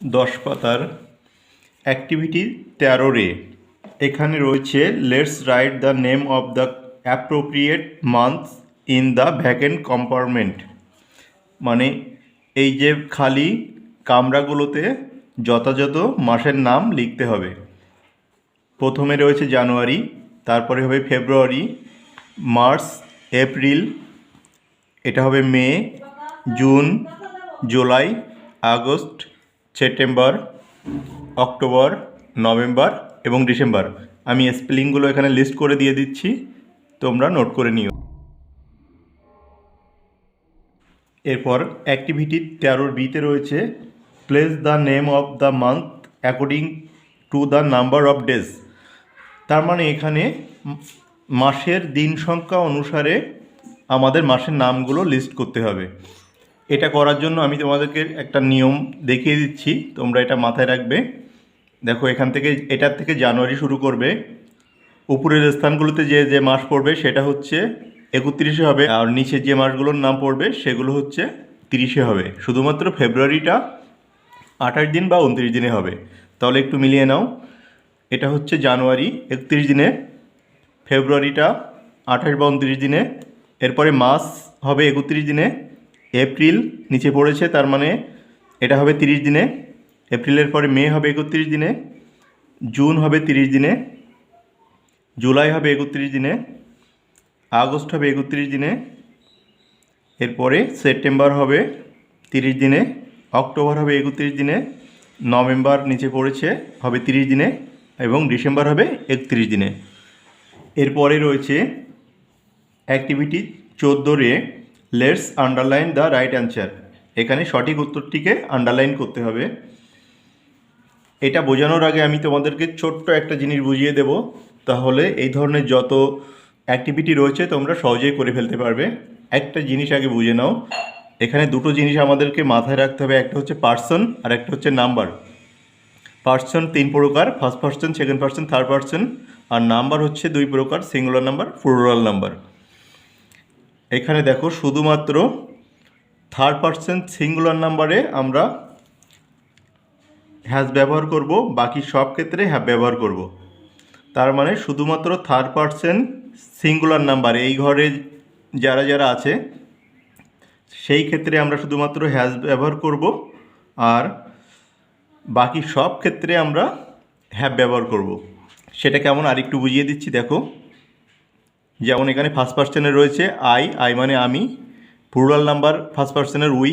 দশ পাতার অ্যাক্টিভিটি তেরো রে। এখানে রয়েছে, let's write the name of the appropriate month in the vacant compartment. মানে এই যে খালি কামরাগুলোতে যথাযথ মাসের নাম লিখতে হবে। প্রথমে রয়েছে জানুয়ারি, তারপরে হবে ফেব্রুয়ারি, মার্চ, এপ্রিল, এটা হবে May, June, July, August September, October, November এবং ডিসেম্বর। আমি স্পেলিংগুলো এখানে লিস্ট করে দিয়ে দিচ্ছি, তোমরা নোট করে নিও। এরপর অ্যাক্টিভিটি তেরোর বিতে রয়েছে place the name of the month according to the number of days তার মানে এখানে মাসের দিন সংখ্যা অনুসারে আমাদের মাসের নামগুলো লিস্ট করতে হবে। এটা করার জন্য আমি তোমাদেরকে একটা নিয়ম দেখিয়ে দিচ্ছি। তোমরা এটা মাথায় রাখবে। দেখো, এখান থেকে, এটার থেকে জানুয়ারি শুরু করবে। উপরের স্থানগুলোতে যে যে মাস পড়বে, সেটা হচ্ছে একত্রিশে হবে। আর নিচে যে মাসগুলোর নাম পড়বে, সেগুলো হচ্ছে তিরিশে হবে। শুধুমাত্র ফেব্রুয়ারিটা আঠাশ দিন বা উনত্রিশ দিনে হবে। তাহলে একটু মিলিয়ে নাও। এটা হচ্ছে জানুয়ারি, একত্রিশ দিনে। ফেব্রুয়ারিটা আঠাশ বা উনত্রিশ দিনে। এরপরে মাস হবে একত্রিশ দিনে। এপ্রিল নিচে পড়েছে, তার মানে এটা হবে তিরিশ দিনে। এপ্রিলের পরে মে হবে একত্রিশ দিনে, জুন হবে তিরিশ দিনে, জুলাই হবে একত্রিশ দিনে, আগস্ট হবে একত্রিশ দিনে, এরপরে সেপ্টেম্বর হবে তিরিশ দিনে, অক্টোবর হবে একত্রিশ দিনে, নভেম্বর নিচে পড়েছে হবে তিরিশ দিনে এবং ডিসেম্বর হবে একত্রিশ দিনে। এরপরে রয়েছে activity চোদ্দোরে let's underline the right answer. এখানে সঠিক উত্তরটিকে আন্ডারলাইন করতে হবে। এটা বোঝানোর আগে আমি তোমাদেরকে ছোট্ট একটা জিনিস বুঝিয়ে দেব। তাহলে এই ধরনের যত অ্যাক্টিভিটি রয়েছে তোমরা সহজেই করে ফেলতে পারবে। একটা জিনিস আগে বুঝে নাও। এখানে দুটো জিনিস আমাদেরকে মাথায় রাখতে হবে। একটা হচ্ছে পার্সন আর একটা হচ্ছে নাম্বার পার্সন তিন প্রকার first person second person third person আর নাম্বার হচ্ছে দুই প্রকার সিঙ্গুলার নাম্বার প্লুরাল নাম্বার এখানে দেখো শুধুমাত্র থার্ড পার্সন সিঙ্গুলার নাম্বারে আমরা হ্যাজ ব্যবহার করব, বাকি সব ক্ষেত্রে হ্যাভ ব্যবহার করব। তার মানে শুধুমাত্র থার্ড পার্সন সিঙ্গুলার নাম্বার এই ঘরে যারা যারা আছে, সেই ক্ষেত্রে আমরা শুধুমাত্র হ্যাজ ব্যবহার করব আর বাকি সব ক্ষেত্রে আমরা হ্যাভ ব্যবহার করব। সেটা কেমন? আরেকটু বুঝিয়ে দিচ্ছি, দেখো। যেমন এখানে ফার্স্ট পার্সনে রয়েছে আই আই মানে আমি প্লুরাল নাম্বার ফার্স্ট পার্সনের উই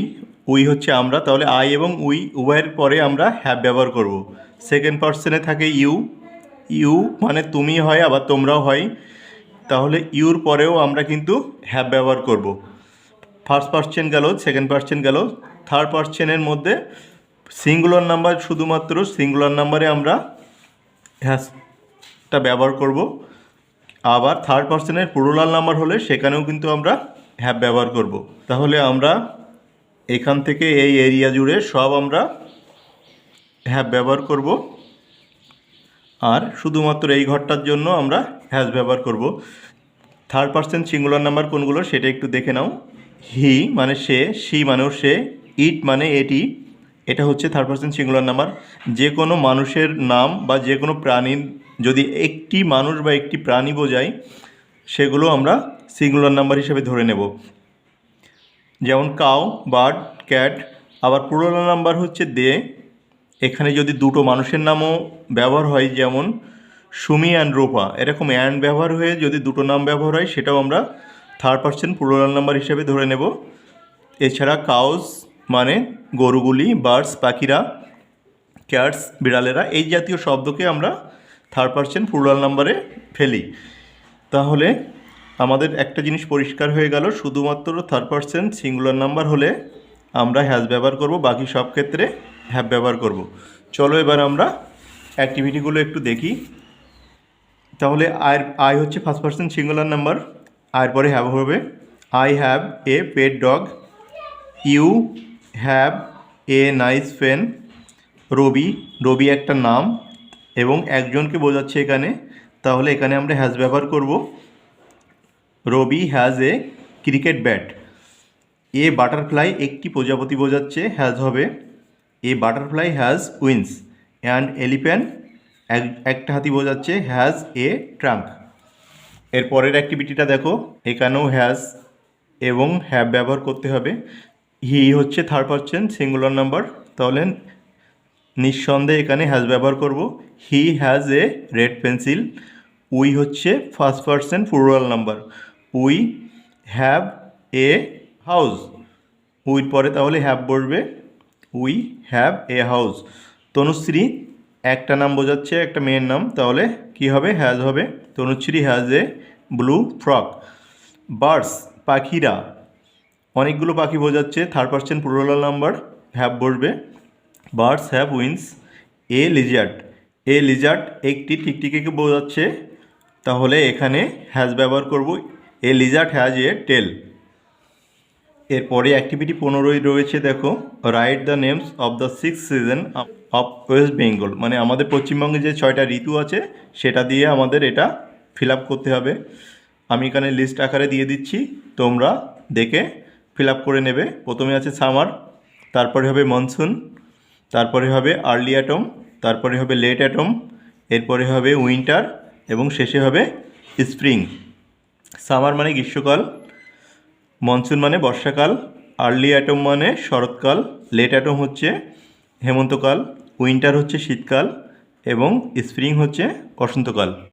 উই হচ্ছে আমরা, তাহলে আই এবং উই উভয়ের পরে আমরা হ্যাভ ব্যবহার করব। সেকেন্ড পার্সনে থাকে ইউ ইউ মানে তুমি হয়, আবার তোমরাও হয়, তাহলে ইউর পরেও আমরা কিন্তু হ্যাভ ব্যবহার করব। ফার্স্ট পার্সেন গেল সেকেন্ড পার্সেন গেল থার্ড পার্সেনের মধ্যে সিঙ্গুলার নাম্বার শুধুমাত্র সিঙ্গুলার নাম্বারে আমরা হ্যাশটা ব্যবহার করব। আবার থার্ড পার্সনের প্লুরাল নাম্বার হলে সেখানেও কিন্তু আমরা হ্যাভ ব্যবহার করব। তাহলে আমরা এখান থেকে এই এরিয়া জুড়ে সব আমরা হ্যাভ ব্যবহার করব। আর শুধুমাত্র এই ঘরটার জন্য আমরা হ্যাজ ব্যবহার করব। থার্ড পার্সন সিঙ্গুলার নাম্বার কোনগুলো সেটা একটু দেখে নাও। হি মানে সে সি মানেও সে ইট মানে এটি। এটা হচ্ছে থার্ড পার্সন সিঙ্গুলার নাম্বার যে কোনো মানুষের নাম বা যে কোনো প্রাণীর যদি একটি মানুষ বা একটি প্রাণী বোঝায়, সেগুলো আমরা সিঙ্গুলার নাম্বার হিসেবে ধরে নেব। যেমন কাউ বার্ড ক্যাট আবার পুরোনো নাম্বার হচ্ছে দে এখানে যদি দুটো মানুষের নামও ব্যবহার হয়, যেমন সুমি অ্যান্ড রূপা, এরকম অ্যান্ড ব্যবহার হয়ে যদি দুটো নাম ব্যবহার হয়, সেটাও আমরা থার্ড পার্সন প্লুরাল নাম্বার হিসেবে ধরে নেব। এছাড়া কাউস মানে গরুগুলি বার্ডস পাখিরা ক্যাটস বিড়ালেরা, এই জাতীয় শব্দকে আমরা থার্ড পার্সন প্লুরাল নাম্বারে ফেলি। তাহলে আমাদের একটা জিনিস পরিষ্কার হয়ে গেল, শুধুমাত্র থার্ড পার্সন সিঙ্গুলার নাম্বার হলে আমরা হ্যাজ ব্যবহার করব, বাকি সব ক্ষেত্রে হ্যাভ ব্যবহার করব। চলো এবার আমরা অ্যাক্টিভিটিগুলো একটু দেখি। তাহলে আয়ের আই হচ্ছে ফার্স্ট পার্সন সিঙ্গুলার নাম্বার আয়ের পরে হ্যাভ হবে। I have a pet dog you have a nice pen Rabi Rabi একটা নাম এবং একজনকে বোঝাচ্ছে এখানে, তাহলে এখানে আমরা হ্যাজ ব্যবহার করব। Rabi has a cricket bat a butterfly একটি প্রজাপতি বোঝাচ্ছে হ্যাজ হবে। A butterfly has wings and elephant একটা হাতি বোঝাচ্ছে হ্যাজ এ ট্রাঙ্ক এর পরের অ্যাক্টিভিটিটা দেখো, এখানেও হ্যাজ এবং হ্যাভ ব্যবহার করতে হবে। হি হচ্ছে থার্ড পার্সন সিঙ্গুলার নাম্বার তাহলে নিঃসন্দেহে এখানে হ্যাজ ব্যবহার করব। He has a red pencil we হচ্ছে first person plural number we have a house উইর পরে তাহলে হ্যাভ বসবে। We have a house Tanushree একটা নাম বোঝাচ্ছে, একটা মেয়ের নাম। তাহলে কি হবে? হ্যাজ হবে। Tanushree has a blue frock birds পাখিরা। অনেকগুলো পাখি বোঝাচ্ছে third person plural number have বসবে। Birds have wings a lizard a lizard একটি টিকটিকিকে বোঝাচ্ছে? তাহলে এখানে হ্যাজ ব্যবহার করব। A lizard has a tail. এরপরে অ্যাক্টিভিটি পনেরোই রয়েছে, দেখো। Write the names of the six season of West Bengal. মানে আমাদের পশ্চিমবঙ্গে যে ছয়টা ঋতু আছে, সেটা দিয়ে আমাদের এটা ফিল করতে হবে। আমি এখানে লিস্ট আকারে দিয়ে দিচ্ছি, তোমরা দেখে ফিল করে নেবে। প্রথমে আছে সামার, তারপরে হবে মনসুন তারপরে হবে আর্লি অ্যাটম তারপরে হবে লেট অ্যাটম এরপরে হবে উইন্টার এবং শেষে হবে স্প্রিং সামার মানে গ্রীষ্মকাল মনসুন মানে বর্ষাকাল আর্লি অ্যাটম মানে শরৎকাল লেট অ্যাটম হচ্ছে হেমন্তকাল উইন্টার হচ্ছে শীতকাল এবং স্প্রিং হচ্ছে বসন্তকাল।